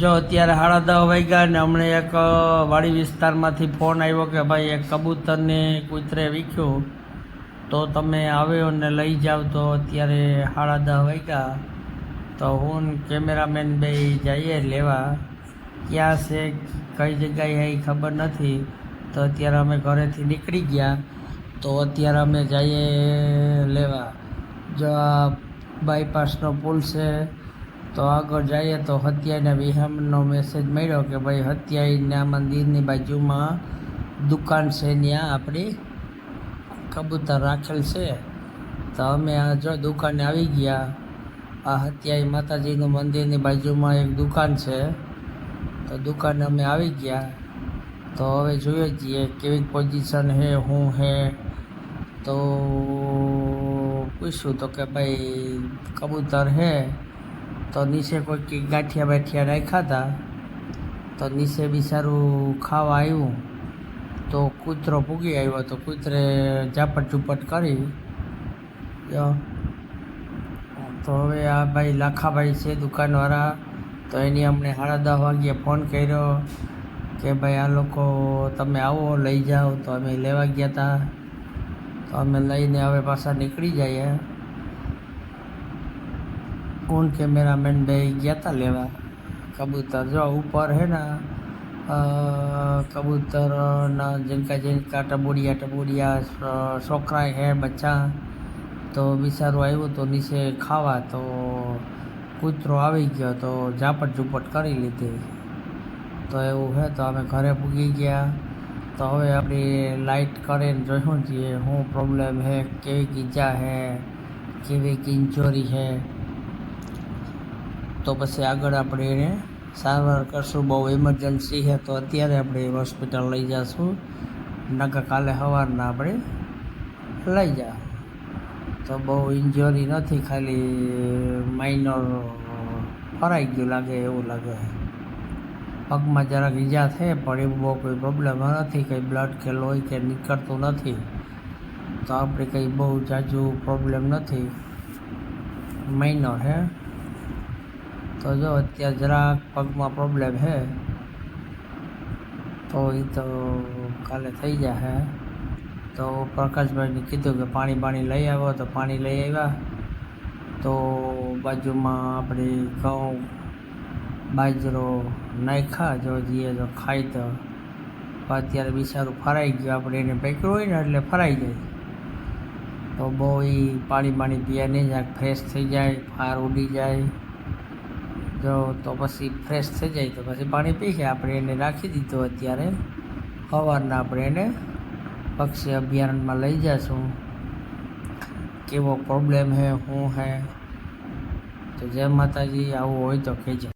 જો અત્યારે સાડા દસ વાગ્યા ને હમણાં એક વાડી વિસ્તારમાંથી ફોન આવ્યો કે ભાઈ એક કબૂતરને કૂતરે વીખ્યું. તો તમે આવ્યો ને લઈ જાઓ તો અત્યારે સાડા દસ વાગ્યા તો હું કેમેરામેન બે જઈએ લેવા. ક્યાં છે, કઈ જગ્યાએ એ ખબર નથી. તો અત્યારે અમે ઘરેથી નીકળી ગયા. તો અત્યારે અમે જઈએ લેવા. જો આ બાયપાસનો પુલ છે. તો આગળ જઈએ તો હત્યાના વિહામનો મેસેજ મળ્યો કે ભાઈ હત્યાઈના મંદિરની બાજુમાં દુકાન છે ત્યાં આપણી કબૂતર રાખેલ છે. તો અમે આ જો દુકાને આવી ગયા, આ હત્યાઈ માતાજીનું મંદિરની બાજુમાં એક દુકાન છે. તો દુકાને અમે આવી ગયા. તો હવે જોઈએ છીએ કેવી પોઝિશન હે શું હે. તો પૂછ્યું તો કે ભાઈ કબૂતર હે. તો નીચે કોઈ ગાંઠિયા બાઠિયા રાખ્યા હતા. તો નીચે બિચારું ખાવા આવ્યું તો કૂતરો પૂગી આવ્યો તો કૂતરે ઝાપટ ઝૂપટ કરી. તો હવે આ ભાઈ લાખાભાઈ છે દુકાનવાળા. તો એની અમને સાડા દસ વાગ્યે ફોન કર્યો કે ભાઈ આ લોકો તમે આવો, લઈ જાઓ. તો અમે લેવા ગયા હતા તો અમે લઈને હવે પાછા નીકળી જઈએ. કોણ કેમેરામેન બે ગયા હતા લેવા? કબૂતર જો ઉપર હે ને કબૂતરના જનકા જનકા ટબોડિયા ટબોડિયા છોકરા હે બચ્ચા, તો બિચારું આવ્યું તો નીચે ખાવા તો કૂતરો આવી ગયો તો ઝાપટ ઝુંપટ કરી લીધી. તો એવું હે તો અમે ઘરે પૂગી ગયા. તો હવે આપણી લાઇટ કરીને જોયું છીએ શું પ્રોબ્લેમ હે? કેવી ગીજા હે? કેવી ઇન્જોરી હે? તો પછી આગળ આપણે એને સારવાર કરશું. બહુ ઇમરજન્સી છે તો અત્યારે આપણે હોસ્પિટલ લઈ જઈશું નકર કાલે સવારના આપણે લઈ જા. તો બહુ ઇન્જરી નથી, ખાલી માઇનર ફરાઈ ગયું લાગે એવું લાગે. પગમાં જરાક ઈજા થાય પણ એવું બહુ કોઈ પ્રોબ્લેમ નથી, કંઈ બ્લડ કે લોહી કે નીકળતું નથી. તો આપણે કંઈ બહુ જાજુ પ્રોબ્લેમ નથી. માઇનર હે. તો જો અત્યારે જરાક પગમાં પ્રોબ્લેમ છે, તો એ તો કાલે થઈ જશે તો પ્રકાશભાઈને કીધું કે પાણી પાણી લઈ આવો, તો પાણી લઈ આવ્યા. તો બાજુમાં આપણે ઘઉં બાજરો નાખ્યા, જો જઈએ જો ખાઈ તો. અત્યારે બિચારું ફરાઈ ગયું, આપણે એને પકડ્યું હોય ને એટલે ફરાઈ જાય. તો બહુ એ પાણી પાણી પીએ નહીં જાય ફ્રેશ થઈ જાય, ફાર ઉડી જાય. જો તો પછી ફ્રેશ થઈ જાય તો પછી પાણી પી છે આપણે એને રાખી દીધું અત્યારે. સવારના આપણે એને પક્ષી અભયારણ્યમાં લઈ જઈશું કેવો પ્રોબ્લેમ હે, શું હે? તો જય માતાજી, આવું હોય તો કહેજો.